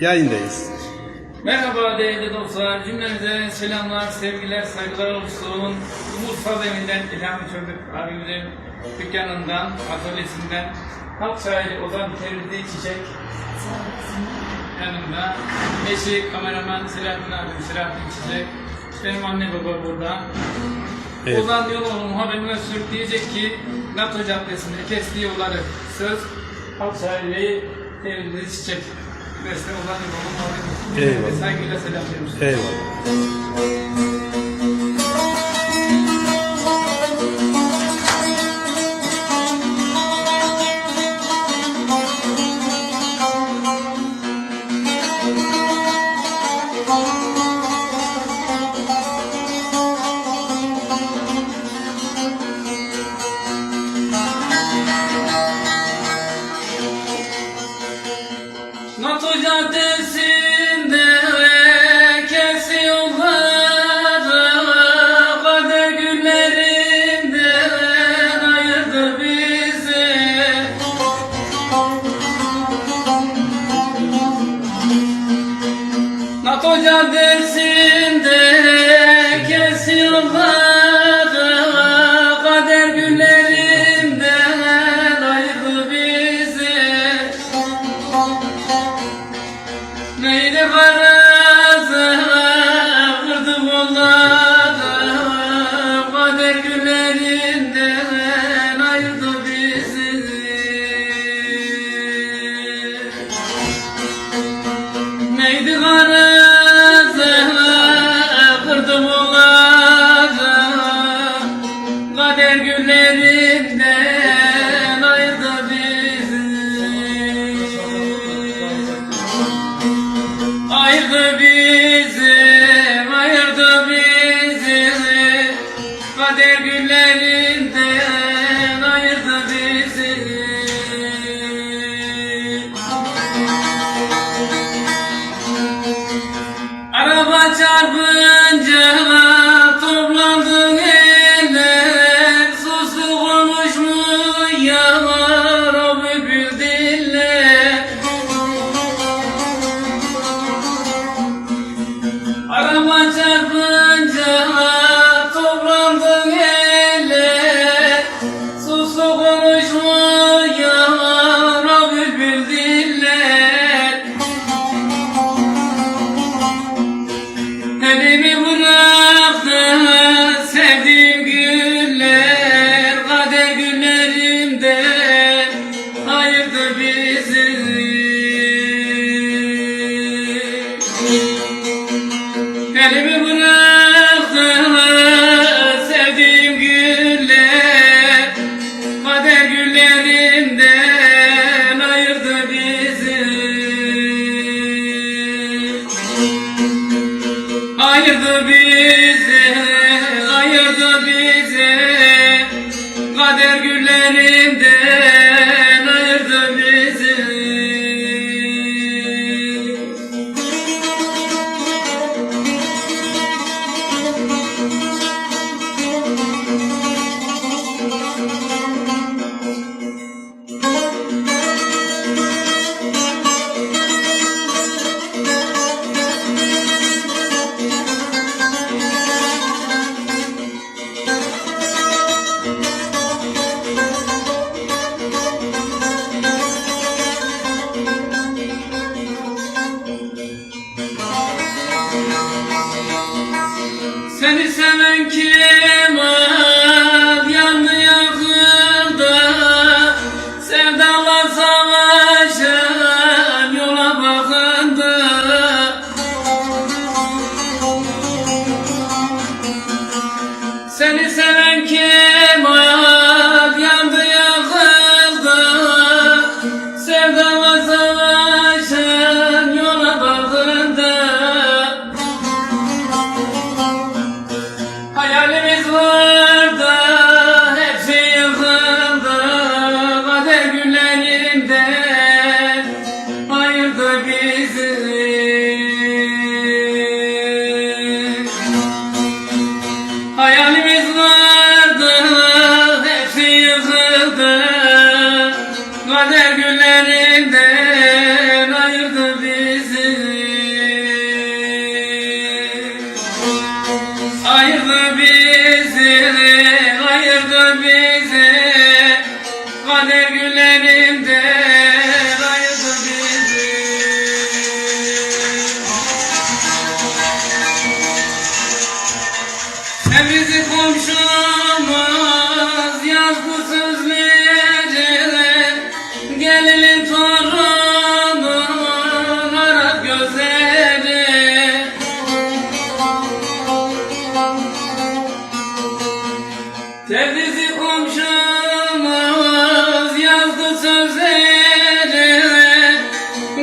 Yayındayız. Merhaba değerli dostlar, cümlenize selamlar, sevgiler, saygılar olsun. Umut Saz Evi'nden İlham Çocuk abimizin dükkanından, atölyesinden halk şairi Ozan Terzi Çiçek yanımda. Eşi kameraman Selahattin abim, Selahattin Çiçek. Benim anne baba burada. Evet. Ozan Yoloğlu muhabbetine sürüp diyecek ki NATO Caddesi'nde kestiği yolları söz halk şairi Terzi Çiçek. Ozan Yoloğlu muhabbetine Eyvallah. saygıyla selamlıyoruz. Eyvallah. NATO caddesinde kesiyorlar Kader günlerinden ayırdı bizi Neydi karazı kırdım onları Kader günlerinden ayırdı bizi Neydi karazı Kader günlerinden ayırdı bizi. Araba çarpınca Kader günlerinden Seni seven kemal Nabi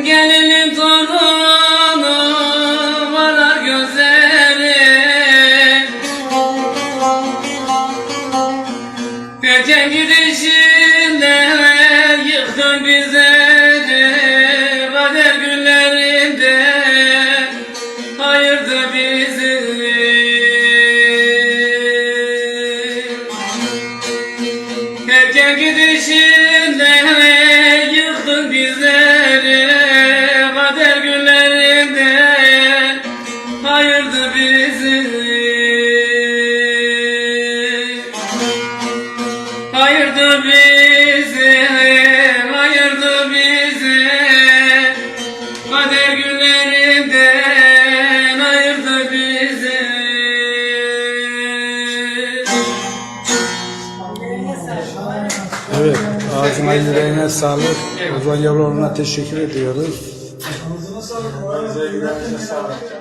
Gelin torunum varar gözleri. Erken gidişinde yıktın bizleri Kader günlerinde ayırdı bizi. Erken gidişinde Ayırdı bizi, ayırdı bizi Kader günlerinden ayırdı bizi Evet, ağzına yüreğine sağlık. Ozan Yaloğlu'na teşekkür ediyoruz. Ağzına sağlık. Ağzına yüreğine sağlık.